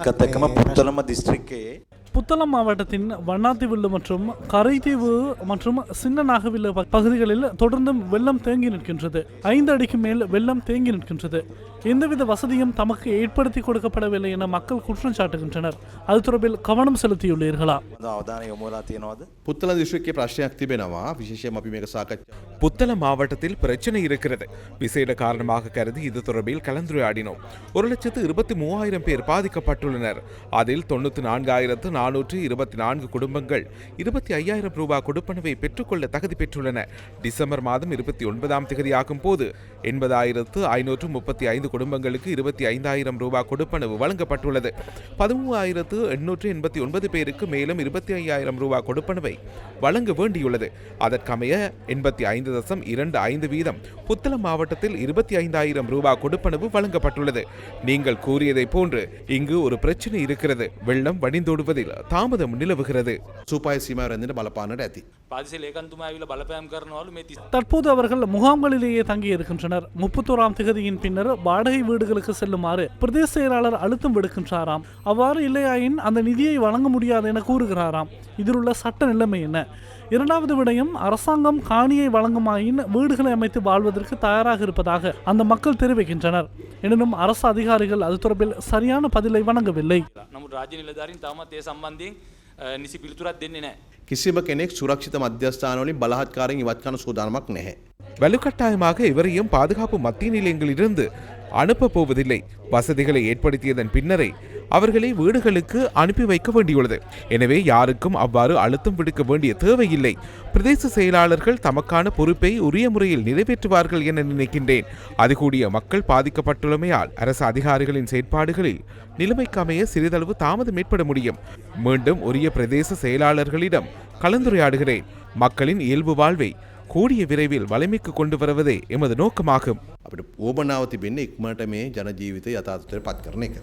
ಕಥಕಮ ಪುತ್ತಲಮ ಡಿಸ್ಟ್ರಿಕ್ಗೆ புத்தளம் மாவட்டத்தின் வண்ணாத்திவில்லு மற்றும் கரைதீவு மற்றும் சின்ன நாகவில்லு ப- பகுதிகளில் தொடர்ந்தும் வெள்ளம் தேங்கி நிற்கின்றது ஐந்து அடிக்கு மேல் வெள்ளம் தேங்கி நிற்கின்றது எந்தவித வசதியும் தமக்கு ஏற்படுத்தி கொடுக்கப்படவில்லை என மக்கள் குற்றம் சாட்டுகின்றனர் அது தொடர்பில் கவனம் செலுத்தியுள்ளீர்களா හොඳ අවධානය යොමුලා තියෙනවද පුත්තල දිශ්‍රික්කේ ප්‍රශ්නයක් තිබෙනවා විශේෂයෙන් අපි මේක සාකච්ඡා புத்தளம் மாவட்டத்தில் பிரச்சனை இருக்கிறது விசேட காரணமாக கருதி இது தொடர்பில் கலந்துரையாடினோம் ஒரு லட்சத்து இருபத்தி மூவாயிரம் பேர் பாதிக்கப்பட்டுள்ளனர் அதில் தொண்ணூத்தி நான்காயிரத்து நானூற்று இருபத்தி நான்கு குடும்பங்கள் இருபத்தி ஐயாயிரம் ரூபாய் கொடுப்பனவை பெற்றுக்கொள்ள தகுதி பெற்றுள்ளன. டிசம்பர் மாதம் இருபத்தி ஒன்பதாம் தேதியாகும் போது எண்பதாயிரத்து ஐநூற்று முப்பத்தி ஐந்து குடும்பங்களுக்கு இருபத்தி ஐந்தாயிரம் ரூபாய் கொடுப்பனவு வழங்கப்பட்டுள்ளது. பதிமூவாயிரத்து எண்ணூற்று எண்பத்தி ஒன்பது பேருக்கு மேலும் இருபத்தி ஐயாயிரம் ரூபாய் கொடுப்பனவை வழங்க வேண்டியுள்ளது. அதற்கமைய எண்பத்தி ஐந்து தசம் இரண்டு ஐந்து வீதம் புத்தளம் மாவட்டத்தில் இருபத்தி ஐந்தாயிரம் ரூபாய் கொடுப்பனவு வழங்கப்பட்டுள்ளது. நீங்கள் கூறியதைப் போன்று இங்கு ஒரு பிரச்சனை இருக்கிறது. வெள்ளம் வடிந்தோடுவதில் තාමදම නිලව කරද. සුපයි සීමරඳට බලපානට ඇති. பாதிசையில் ஏகாந்தமாக ஆவியில் பலப்பயம் காரணவாலும் தற்போது அவர்கள் முகாம்களிலேயே தங்கி இருக்கின்றனர். முப்பத்தோராம் திகதியின் பின்னர் வாடகை வீடுகளுக்கு செல்லுமாறு பிரதேச செயலாளர் அழுத்தம் விடுக்கின்றாராம். அவ்வாறு இல்லையாயின் அந்த நிதியை வழங்க முடியாது என கூறுகிறாராம். இதில் உள்ள சட்ட நிலைமை என்ன? இரண்டாவது விடயம் அரசாங்கம் காணியை வழங்குமாயின் வீடுகளை அமைத்து வாழ்வதற்கு தயாராக இருப்பதாக அந்த மக்கள் தெரிவிக்கின்றனர். எனினும் அரசு அதிகாரிகள் அது தொடர்பில் சரியான பதிலை வழங்கவில்லை நமது ராஜ்ய நிலதாரின் தாம சம்பந்தி නිසි පිළිතුරක් දෙන්නේ නැහැ. කිසිම කෙනෙක් සුරක්ෂිත මධ්‍යස්ථානවලින් බලහත්කාරයෙන් ඉවත් කරන සූදානමක් නැහැ. வலுக்கட்டாயமாக இவரையும் பாதுகாப்பு மத்திய நிலையங்களிலிருந்து அனுப்பப் போவதில்லை வசதிகளை ஏற்படுத்தியதன் பின்னரே அவர்களை வீடுகளுக்கு அனுப்பி வைக்க வேண்டியுள்ளது. எனவே யாருக்கும் அவ்வாறு அழுத்தம் விடுக்க வேண்டிய தேவையில்லை. பிரதேச செயலாளர்கள் தமக்கான பொறுப்பை உரிய முறையில் நிறைவேற்றுவார்கள் என நினைக்கின்றேன். அது கூடிய மக்கள் பாதிக்கப்பட்டுள்ளமையால் அரசு அதிகாரிகளின் செயற்பாடுகளில் நிலைமைக்கு அமைய சிறிதளவு தாமதம் ஏற்பட முடியும். மீண்டும் உரிய பிரதேச செயலாளர்களிடம் கலந்துரையாடுகிறேன். மக்களின் இயல்பு வாழ்வை கூடிய விரைவில் வலிமைக்கு கொண்டு வருவதே எமது நோக்கமாகும் අපිට ඕබනාව තිබෙන්නේ ඉක්මට මේ ජනජීවිත යථාර්ථයට පත් කරන එක.